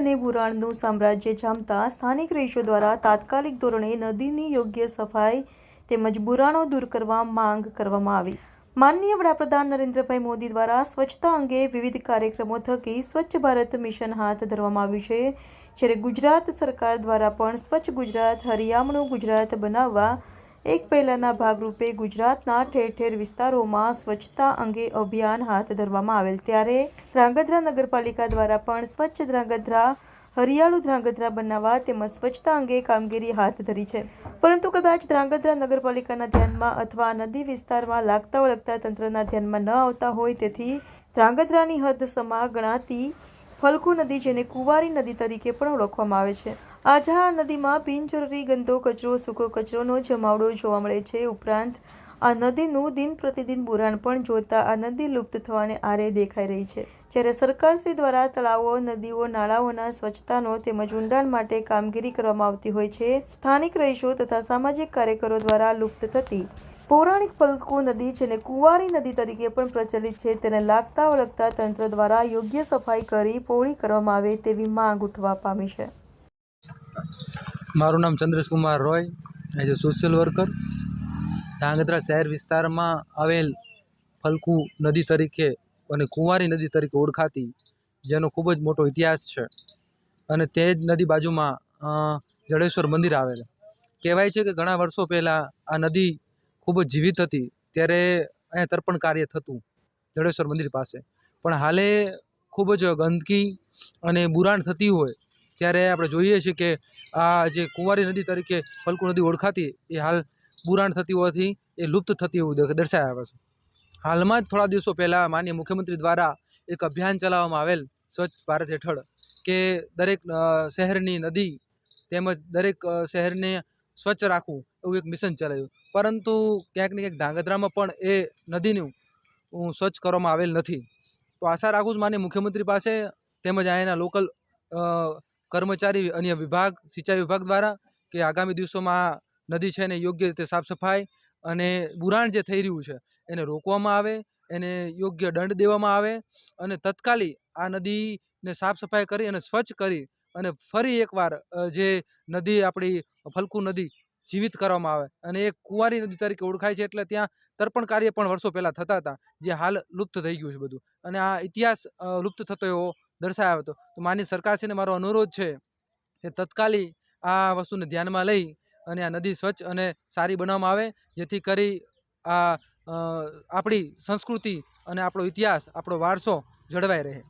અને બુરાણનું સામ્રાજ્ય જામતા સ્થાનિક રહીશો દ્વારા તાત્કાલિક ધોરણે નદીની યોગ્ય સફાઈ તેમજ બુરાણો દૂર કરવા માંગ કરવામાં આવી. માનનીય વડાપ્રધાન નરેન્દ્રભાઈ મોદી દ્વારા સ્વચ્છતા અંગે વિવિધ કાર્યક્રમો થકી સ્વચ્છ ભારત મિશન હાથ ધરવામાં આવ્યું છે, જ્યારે ગુજરાત સરકાર દ્વારા પણ સ્વચ્છ ગુજરાત, હરિયામણું ગુજરાત બનાવવા એક પહેલાના ભાગરૂપે ગુજરાતના ઠેર ઠેર વિસ્તારોમાં સ્વચ્છતા અંગે અભિયાન હાથ ધરવામાં આવેલ. ત્યારે ધ્રાંગધ્રા નગરપાલિકા દ્વારા પણ સ્વચ્છ ધ્રાંગધ્રા, હરિયાળું ધ્રાંગધ્રા બનાવવા તેમજ સ્વચ્છતા અંગે કામગીરી હાથ ધરી છે. પરંતુ કદાચ ધ્રાંગધ્રા નગરપાલિકાના ધ્યાનમાં અથવા નદી વિસ્તારમાં લાગતા વળગતા તંત્રના ધ્યાનમાં ન આવતા હોય તેથી ધ્રાંગધ્રાની હદ સમા ગણાતી ફલકુ નદી જેને કુંવારી નદી તરીકે પણ ઓળખવામાં આવે છે. આજા નદીમાં બિનજરૂરી ગંદો કચરો, સૂકો કચરોનો જમાવડો જોવા મળે છે. ઉપરાંત, આ નદીનું દિન પ્રતિદિન બુરાણ પણ જોતા આ નદી લુપ્ત થવાને આરે દેખાઈ રહી છે. જ્યારે સરકારશ્રી દ્વારા તળાવો, નદીઓ, નાળાઓના સ્વચ્છતાનો તેમજ ઊંડાણ માટે કામગીરી કરવામાં આવતી હોય છે, સ્થાનિક રહીશો તથા સામાજિક કાર્યકરો દ્વારા લુપ્ત થતી પૌરાણિક પલકો નદી જેને કુંવારી નદી તરીકે પણ પ્રચલિત છે, તેને લાગતા વળગતા તંત્ર દ્વારા યોગ્ય સફાઈ કરી, પહોળી કરવામાં આવે તેવી માંગ ઉઠવા પામી છે. મારું નામ Chandresh Kumar Roy as a social worker Dhrangadhra શહેર વિસ્તારમાં આવેલ ફલકુ નદી તરીકે અને કુંવારી નદી તરીકે ઓળખાતી, જેનો ખૂબ જ મોટો ઇતિહાસ છે. અને તે જ નદી બાજુમાં જડેશ્વર મંદિર આવેલ. કહેવાય છે કે ઘણા વર્ષો પહેલાં આ નદી ખૂબ જ જીવિત હતી. ત્યારે અહીંયા તર્પણ કાર્ય થતું, જડેશ્વર મંદિર પાસે. પણ હાલે ખૂબ જ ગંદકી અને બુરાણ થતી હોય ત્યારે આપણે જોઈએ છીએ કે આ જે કુંવારી નદી તરીકે ફલકુ નદી ઓળખાતી એ હાલ બુરાણ થતી હોવાથી એ લુપ્ત થતી એવું દર્શાવ્યા આવે છે. હાલમાં જ થોડા દિવસો પહેલાં માન્ય મુખ્યમંત્રી દ્વારા એક અભિયાન ચલાવવામાં આવેલ સ્વચ્છ ભારત હેઠળ કે દરેક શહેરની નદી તેમજ દરેક શહેરને સ્વચ્છ રાખવું એવું એક મિશન ચલાવ્યું. પરંતુ ક્યાંક ને ક્યાંક ધાંગધ્રામાં પણ એ નદીનું સ્વચ્છ કરવામાં આવેલ નથી. તો આશા રાખું છું માન્ય મુખ્યમંત્રી પાસે તેમજ અહીંના લોકલ કર્મચારી અન્ય વિભાગ, સિંચાઈ વિભાગ દ્વારા કે આગામી દિવસોમાં નદી છે એને યોગ્ય રીતે સાફ સફાઈ અને બુરાણ જે થઈ રહ્યું છે, એને રોકવામાં આવે, એને યોગ્ય દંડ દેવામાં આવે અને તત્કાલી આ નદીને સાફ સફાઈ કરી અને સ્વચ્છ કરી અને ફરી એકવાર જે નદી આપણી ફલકુ નદી જીવિત કરવામાં આવે અને એક કુંવારી નદી તરીકે ઓળખાય છે એટલે ત્યાં તર્પણ કાર્ય પણ વર્ષો પહેલાં થતા હતા, જે હાલ લુપ્ત થઈ ગયું છે બધું. અને આ ઇતિહાસ લુપ્ત થતો એવો દર્શાવ્યો હતો તો માની સરકારશ્રીને મારો અનુરોધ છે કે તત્કાલી આ વસ્તુને ધ્યાનમાં લઈ અને આ નદી સ્વચ્છ અને સારી બનાવવામાં આવે, જેથી કરી આ આપણી સંસ્કૃતિ અને આપણો ઇતિહાસ, આપણો વારસો જળવાઈ રહે.